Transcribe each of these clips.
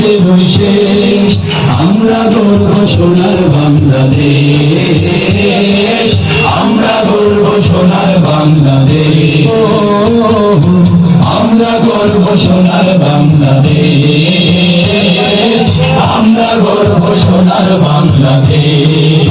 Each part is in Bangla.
দিগন্তে বসে আমরা গর্ব সোনার বাংলাদেশ। আমরা গর্ব সোনার বাংলাদেশ। আমরা গর্ব সোনার বাংলাদেশ। আমরা গর্ব সোনার বাংলাদেশ।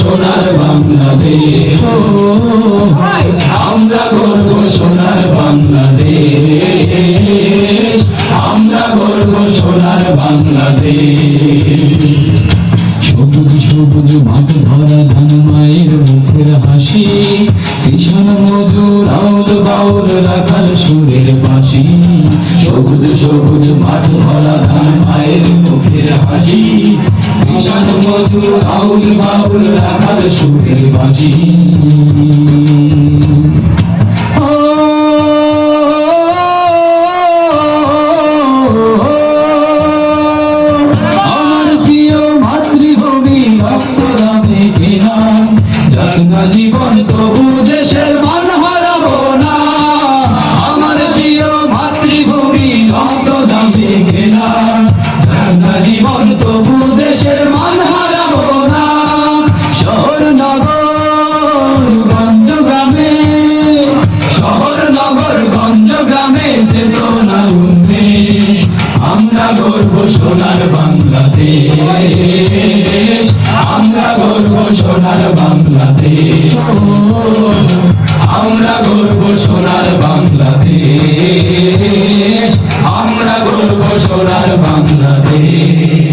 সোনার বাংলাদেশ। আমরা গর্ব সোনার বাংলাদেশ। আমরা গর্ব সোনার বাংলাদেশ। সবুজ সবুজ মাঠ ভরা ধান মায়ের মুখের হাসি। কিষান মজুর আউল বাউল রাখাল সুরের বাসি সবুজ সবুজ মাঠ ভরা ধান মায়ের মুখের হাসি। আউল বাউল রাখাল সুরের কেনা জীবন তবু দেশের মান হারাবো না আমার প্রিয় মাতৃভূমি রক্তদানে কেনা যাক সোনার বাংলাদেশ আমরা গর্ব সোনার বাংলাদেশ। আমরা গর্ব সোনার বাংলাদেশ আমরা গর্ব সোনার বাংলাদেশ।